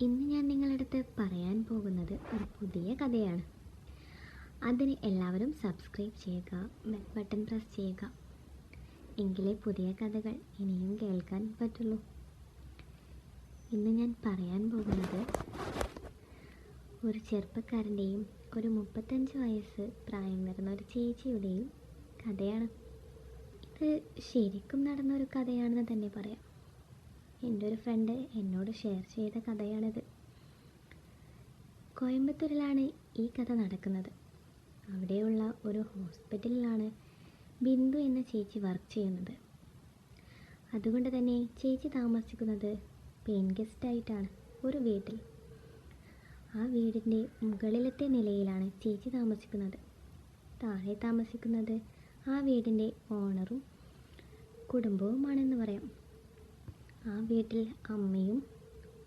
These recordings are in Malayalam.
ഇന്ന് ഞാൻ നിങ്ങളടുത്ത് പറയാൻ പോകുന്നത് ഒരു പുതിയ കഥയാണ്. അതിന് എല്ലാവരും സബ്സ്ക്രൈബ് ചെയ്യുക ബെൽ ബട്ടൺ പ്രസ് ചെയ്യുക. എങ്കിലേ പുതിയ കഥകൾ ഇനിയും കേൾക്കാൻ പറ്റുള്ളൂ. ഇന്ന് ഞാൻ പറയാൻ പോകുന്നത് ഒരു ചെറുപ്പക്കാരന്റെയും ഒരു മുപ്പത്തഞ്ച് വയസ്സ് പ്രായം വരുന്ന ഒരു ചേച്ചിയുടെയും കഥയാണ്. ഇത് ശരിക്കും നടന്ന ഒരു കഥയാണെന്ന് തന്നെ പറയാം. എന്റെ ഒരു ഫ്രണ്ട് എന്നോട് ഷെയർ ചെയ്ത കഥയാണിത്. കോയമ്പത്തൂരിലാണ് ഈ കഥ നടക്കുന്നത്. അവിടെയുള്ള ഒരു ഹോസ്പിറ്റലിലാണ് ബിന്ദു എന്ന ചേച്ചി വർക്ക് ചെയ്യുന്നത്. അതുകൊണ്ട് തന്നെ ചേച്ചി താമസിക്കുന്നത് പെയിൻ ഗസ്റ്റായിട്ടാണ് ഒരു വീട്ടിൽ. ആ വീടിന്റെ മുകളിലത്തെ നിലയിലാണ് ചേച്ചി താമസിക്കുന്നത്. താഴെ താമസിക്കുന്നത് ആ വീടിന്റെ ഓണറും കുടുംബവുമാണെന്ന് പറയാം. ആ വീട്ടിൽ അമ്മയും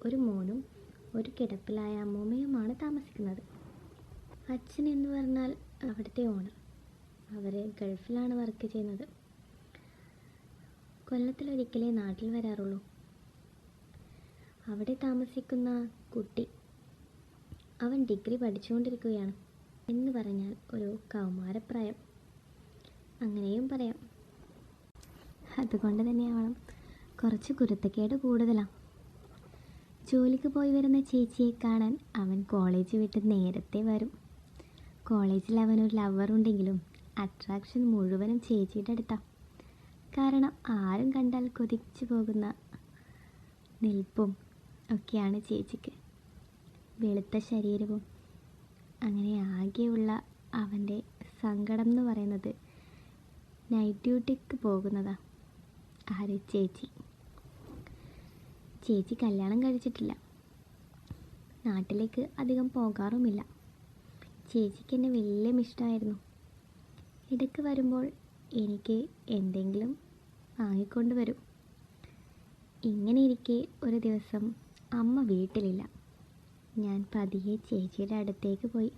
ഒരു മോനും ഒരു കിടപ്പിലായ അമ്മൂമ്മയുമാണ് താമസിക്കുന്നത്. അച്ഛൻ എന്ന് പറഞ്ഞാൽ അവിടുത്തെ ഓണർ അവർ ഗൾഫിലാണ് വർക്ക് ചെയ്യുന്നത്. കൊല്ലത്തിലൊരിക്കലേ നാട്ടിൽ വരാറുള്ളൂ. അവിടെ താമസിക്കുന്ന കുട്ടി അവൻ ഡിഗ്രി പഠിച്ചുകൊണ്ടിരിക്കുകയാണ് എന്ന് പറഞ്ഞാൽ ഒരു കൗമാരപ്രായം. അങ്ങനെയും പറയാം. അതുകൊണ്ട് തന്നെയാവണം കുറച്ച് കുരുത്തക്കേട് കൂടുതലാണ് ജോലിക്ക് പോയി വരുന്ന ചേച്ചിയെ കാണാൻ അവൻ കോളേജ് വിട്ട് നേരത്തെ വരും. കോളേജിൽ അവനൊരു ലവർ ഉണ്ടെങ്കിലും അട്രാക്ഷൻ മുഴുവനും ചേച്ചിയുടെ അടുത്താണ് കാരണം ആരും കണ്ടാൽ കൊതിച്ചു പോകുന്ന നിൽപ്പും ഒക്കെയാണ് ചേച്ചിക്ക്. വെളുത്ത ശരീരവും അങ്ങനെ ആകെയുള്ള അവന്റെ സങ്കടം എന്ന് പറയുന്നത് നൈറ്റ് ഡ്യൂട്ടിക്ക് പോകുന്നതാണ് ആര്? ചേച്ചി. ചേച്ചി കല്യാണം കഴിച്ചിട്ടില്ല. നാട്ടിലേക്ക് അധികം പോകാറുമില്ല. ചേച്ചിക്ക് എന്നെ വലിയ ഇഷ്ടമായിരുന്നു ഇടയ്ക്ക് വരുമ്പോൾ എനിക്ക് എന്തെങ്കിലും വാങ്ങിക്കൊണ്ട് വരും. ഇങ്ങനെ ഇരിക്കെ ഒരു ദിവസം അമ്മ വീട്ടിലില്ല. ഞാൻ പതിയെ ചേച്ചിയുടെ അടുത്തേക്ക് പോയി.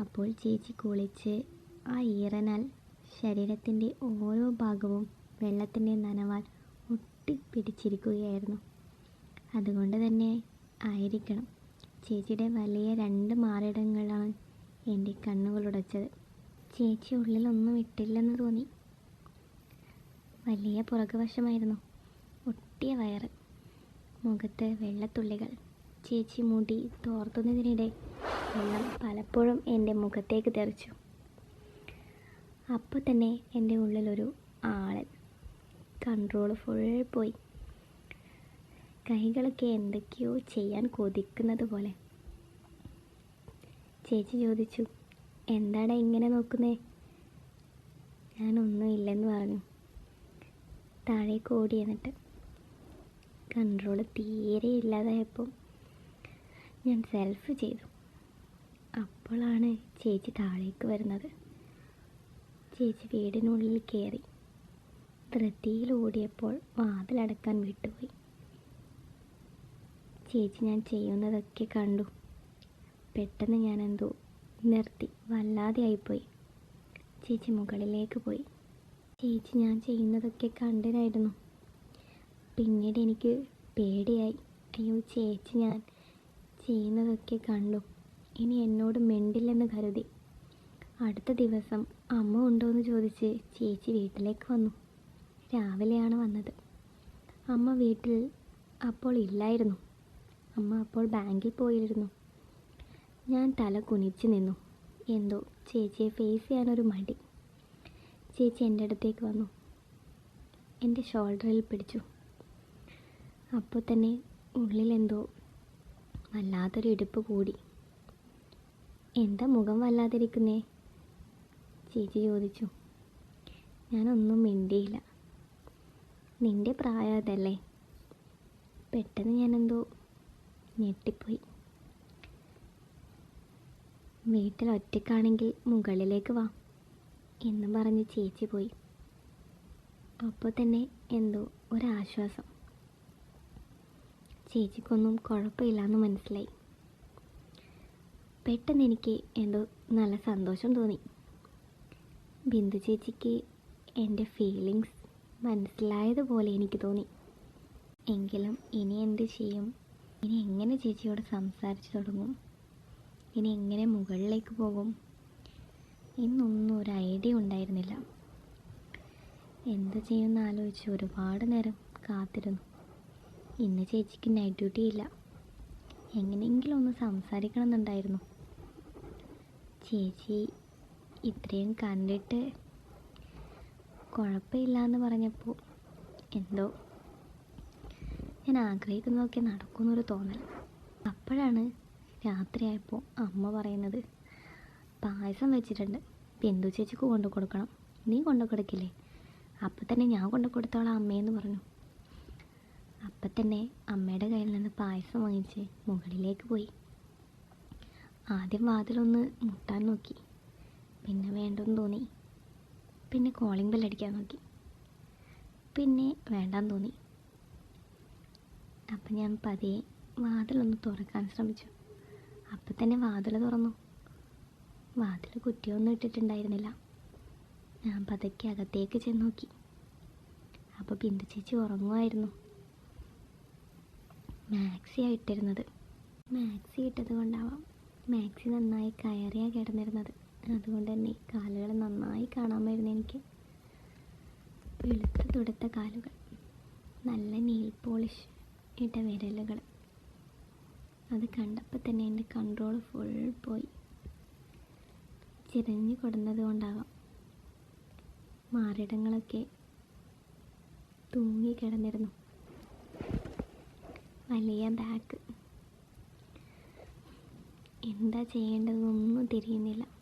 അപ്പോൾ ചേച്ചി കുളിച്ച് ആ ഈറനാൽ ശരീരത്തിന്റെ ഓരോ ഭാഗവും വെള്ളത്തിന്റെ നനവാൽ ഒട്ടിപ്പിടിച്ചിരിക്കുകയായിരുന്നു അതുകൊണ്ട് തന്നെ ആയിരിക്കണം. ചേച്ചിയുടെ വലിയ രണ്ട് മാറിടങ്ങളാണ് എന്റെ കണ്ണുകൾ ഉടച്ചത്. ചേച്ചി ഉള്ളിലൊന്നും ഇട്ടില്ലെന്ന് തോന്നി. വലിയ പുറകുവശമായിരുന്നു. ഒട്ടിയ വയറ് മുഖത്ത് വെള്ളത്തുള്ളികൾ ചേച്ചി മുടി തോർത്തുന്നതിനിടെ വെള്ളം പലപ്പോഴും എന്റെ മുഖത്തേക്ക് തെറിച്ചു. അപ്പോൾ തന്നെ എന്റെ ഉള്ളിലൊരു ആളൻ കൺട്രോൾ ഫുൾ പോയി. കൈകളൊക്കെ എന്തൊക്കെയോ ചെയ്യാൻ കൊതിക്കുന്നത് പോലെ. ചേച്ചി ചോദിച്ചു എന്താണ് ഇങ്ങനെ നോക്കുന്നേ? ഞാനൊന്നും ഇല്ലെന്ന് പറഞ്ഞു. താഴേക്ക് ഓടി എന്നിട്ട് കൺട്രോൾ തീരെ ഇല്ലാതായപ്പോൾ ഞാൻ സെൽഫ് ചെയ്തു. അപ്പോഴാണ് ചേച്ചി താഴേക്ക് വരുന്നത്. ചേച്ചി വീടിനുള്ളിൽ കയറി ധൃതിയിൽ ഓടിയപ്പോൾ വാതിലടക്കാൻ വിട്ടുപോയി. ചേച്ചി ഞാൻ ചെയ്യുന്നതൊക്കെ കണ്ടു. പെട്ടെന്ന് ഞാൻ എന്തോ നിർത്തി വല്ലാതെ ആയിപ്പോയി. ചേച്ചി മുകളിലേക്ക് പോയി. ചേച്ചി ഞാൻ ചെയ്യുന്നതൊക്കെ കണ്ടിനായിരുന്നു. പിന്നീട് എനിക്ക് പേടിയായി. അയ്യോ ചേച്ചി ഞാൻ ചെയ്യുന്നതൊക്കെ കണ്ടു. ഇനി എന്നോട് മിണ്ടില്ലെന്ന് കരുതി. അടുത്ത ദിവസം അമ്മ ഉണ്ടോ എന്ന് ചോദിച്ച് ചേച്ചി വീട്ടിലേക്ക് വന്നു. രാവിലെയാണ് വന്നത്. അമ്മ വീട്ടിൽ അപ്പോൾ ഇല്ലായിരുന്നു. അമ്മ അപ്പോൾ ബാങ്കിൽ പോയിരുന്നു. ഞാൻ തല കുനിച്ച് നിന്നു. എന്തോ ചേച്ചിയെ ഫേസ് ചെയ്യാനൊരു മടി. ചേച്ചി എന്റെ അടുത്തേക്ക് വന്നു. എന്റെ ഷോൾഡറിൽ പിടിച്ചു. അപ്പോൾ തന്നെ ഉള്ളിലെന്തോ വല്ലാത്തൊരു ഇടുപ്പ് കൂടി. എന്താ മുഖം വല്ലാതിരിക്കുന്നേ? ചേച്ചി ചോദിച്ചു. ഞാനൊന്നും മിണ്ടിയില്ല. നിന്റെ പ്രായം അതല്ലേ പെട്ടെന്ന് ഞാനെന്തോ ഞെട്ടിപ്പോയി. വീട്ടിൽ ഒറ്റക്കാണെങ്കിൽ മുകളിലേക്ക് വാ എന്ന് പറഞ്ഞ് ചേച്ചി പോയി. അപ്പോൾ തന്നെ എന്തോ ഒരാശ്വാസം. ചേച്ചിക്കൊന്നും കുഴപ്പമില്ലാന്ന് മനസ്സിലായി. പെട്ടെന്ന് എനിക്ക് എന്തോ നല്ല സന്തോഷം തോന്നി. ബിന്ദു ചേച്ചിക്ക് എന്റെ ഫീലിങ്സ് മനസ്സിലായതുപോലെ എനിക്ക് തോന്നി. എങ്കിലും ഇനി എന്ത് ചെയ്യും? ഇനി എങ്ങനെ ചേച്ചിയോട് സംസാരിച്ചു തുടങ്ങും? ഇനി എങ്ങനെ മുകളിലേക്ക് പോകും? ഇന്നൊന്നും ഒരു ഐഡിയ ഉണ്ടായിരുന്നില്ല. എന്ത് ചെയ്യുമെന്ന് ആലോചിച്ച് ഒരുപാട് നേരം കാത്തിരുന്നു. ഇന്ന് ചേച്ചിക്ക് നൈറ്റ് ഡ്യൂട്ടി ഇല്ല. എങ്ങനെയെങ്കിലും ഒന്ന് സംസാരിക്കണം എന്നുണ്ടായിരുന്നു ചേച്ചി ഇത്രയും കണ്ടിട്ട് കുഴപ്പമില്ല എന്ന് പറഞ്ഞപ്പോൾ എന്തോ ഞാൻ ആഗ്രഹിക്കുന്നതൊക്കെ നടക്കുമെന്നൊരു തോന്നൽ. അപ്പോഴാണ് രാത്രിയായപ്പോൾ അമ്മ പറയുന്നത് പായസം വെച്ചിട്ടുണ്ട്. ബിന്ദു ചേച്ചിക്ക് കൊണ്ടു കൊടുക്കണം? നീ കൊണ്ടു കൊടുക്കില്ലേ? അപ്പം തന്നെ ഞാൻ കൊണ്ടു കൊടുത്തോളാം അമ്മയെന്ന് പറഞ്ഞു. അപ്പം തന്നെ അമ്മയുടെ കയ്യിൽ നിന്ന് പായസം വാങ്ങിച്ച് മുകളിലേക്ക് പോയി. ആദ്യം വാതിലൊന്ന് മുട്ടാൻ നോക്കി. പിന്നെ വേണ്ടെന്ന് തോന്നി. പിന്നെ കോളിംഗ് ബെൽ അടിക്കാൻ നോക്കി. പിന്നെ വേണ്ടാന്ന് തോന്നി. അപ്പം ഞാൻ പതിയെ വാതിലൊന്ന് തുറക്കാൻ ശ്രമിച്ചു. അപ്പം തന്നെ വാതിൽ തുറന്നു. വാതിൽ കുറ്റിയൊന്നും ഇട്ടിട്ടുണ്ടായിരുന്നില്ല. ഞാൻ പതുക്കെ അകത്തേക്ക് ചെന്ന് നോക്കി. അപ്പോൾ ബിന്ദു ചേച്ചി ഉറങ്ങുമായിരുന്നു. മാക്സി ഇട്ടിരുന്നത് മാക്സി ഇട്ടത് കൊണ്ടാവാം. മാക്സി നന്നായി കയറിയാണ് കിടന്നിരുന്നത്. അതുകൊണ്ട് തന്നെ കാലുകൾ നന്നായി കാണാമായിരുന്നു എനിക്ക്. വെളുത്ത തുടുത്ത കാലുകൾ നല്ല നെയിൽ പോളിഷ് ഇട്ട വിരലുകൾ. അത് കണ്ടപ്പോൾ തന്നെ എന്റെ കൺട്രോൾ ഫുൾ പോയി. ചിരഞ്ഞു കൊടുന്നത് കൊണ്ടാകാം മാറിടങ്ങളൊക്കെ തൂങ്ങി കിടന്നിരുന്നു. വലിയ ബാഗ് എന്താ ചെയ്യേണ്ടതെന്നൊന്നും തിരിയുന്നില്ല.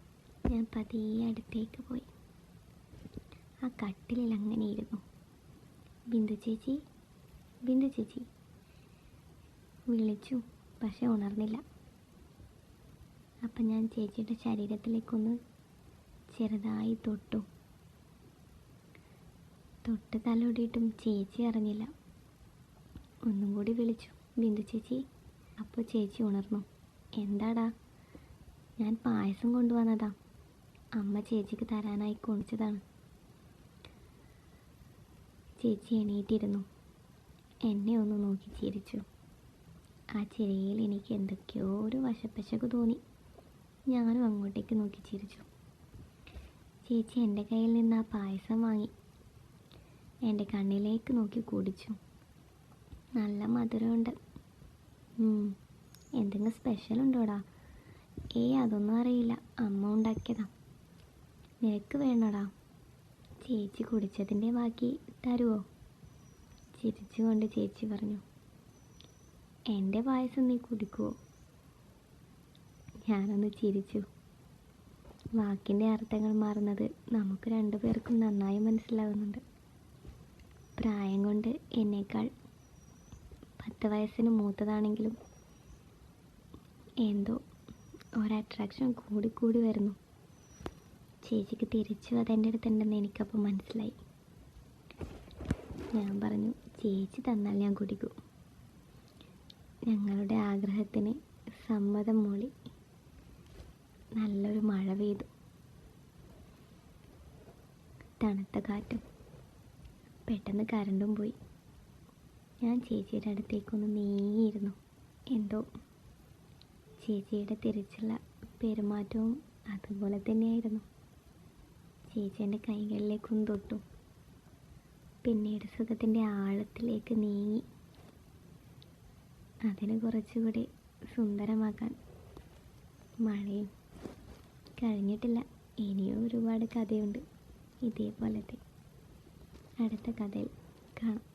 ഞാൻ പതിയെ അടുത്തേക്ക് പോയി. ആ കട്ടിലിൽ അങ്ങനെ ഇരുന്നു ബിന്ദു ചേച്ചി ബിന്ദു ചേച്ചി. വിളിച്ചു പക്ഷെ ഉണർന്നില്ല. അപ്പം ഞാൻ ചേച്ചിയുടെ ശരീരത്തിലേക്കൊന്ന് ചെറുതായി തൊട്ടു. തൊട്ട് തലോടിയിട്ടും ചേച്ചി അറിഞ്ഞില്ല. ഒന്നും കൂടി വിളിച്ചു ബിന്ദു ചേച്ചി അപ്പോൾ ചേച്ചി ഉണർന്നു. എന്താടാ? ഞാൻ പായസം കൊണ്ടുവന്നതാ. അമ്മ ചേച്ചിക്ക് തരാനായി കൊണിച്ചതാണ്. ചേച്ചി എണീറ്റിരുന്നു. എന്നെ ഒന്ന് നോക്കി ചിരിച്ചു. ആ ചിരിയിൽ എനിക്ക് എന്തൊക്കെയോ ഒരു വശപ്പശക്ക് തോന്നി. ഞാനും അങ്ങോട്ടേക്ക് നോക്കി ചിരിച്ചു. ചേച്ചി എന്റെ കയ്യിൽ നിന്ന് ആ പായസം വാങ്ങി. എന്റെ കണ്ണിലേക്ക് നോക്കി കുടിച്ചു. നല്ല മധുരമുണ്ട്. എന്തെങ്കിലും സ്പെഷ്യൽ ഉണ്ടോടാ? ഏ അതൊന്നും അറിയില്ല. അമ്മ ഉണ്ടാക്കിയതാ. നിനക്ക് വേണോടാ. ചേച്ചി കുടിച്ചതിന്റെ ബാക്കി തരുമോ ചിരിച്ചുകൊണ്ട് ചേച്ചി പറഞ്ഞു. എന്റെ പായസം നീ കുടിക്കുമോ ഞാനൊന്ന് ചിരിച്ചു. വാക്കിന്റെ അർത്ഥങ്ങൾ മാറുന്നത് നമുക്ക് രണ്ടുപേർക്കും നന്നായി മനസ്സിലാവുന്നുണ്ട്. പ്രായം കൊണ്ട് എന്നേക്കാൾ പത്ത് വയസ്സിന് മൂത്തതാണെങ്കിലും എന്തോ ഒരു അട്രാക്ഷൻ കൂടി കൂടി വരുന്നു. ചേച്ചിക്ക് തിരിച്ചു അതെന്റെ അടുത്തുണ്ടെന്ന് എനിക്കപ്പോൾ മനസ്സിലായി. ഞാൻ പറഞ്ഞു ചേച്ചി തന്നാൽ ഞാൻ കുടിക്കും. ഞങ്ങളുടെ ആഗ്രഹത്തിന് സമ്മതം മൂളി നല്ലൊരു മഴ പെയ്തു. തണുത്ത കാറ്റും പെട്ടെന്ന് കരണ്ടും പോയി. ഞാൻ ചേച്ചിയുടെ അടുത്തേക്കൊന്ന് നീങ്ങിയിരുന്നു. എന്തോ ചേച്ചിയുടെ തിരിച്ചുള്ള പെരുമാറ്റവും അതുപോലെ തന്നെയായിരുന്നു. ചേച്ചി എന്റെ കൈകളിലേക്കും തൊട്ടു. പിന്നീട് സുഖത്തിന്റെ ആഴത്തിലേക്ക് നീങ്ങി. അതിന് കുറച്ചുകൂടി സുന്ദരമാക്കാൻ മഴയും കഴിഞ്ഞിട്ടില്ല. ഇനിയും ഒരുപാട് കഥയുണ്ട്. ഇതേപോലത്തെ അടുത്ത കഥയിൽ കാണാം.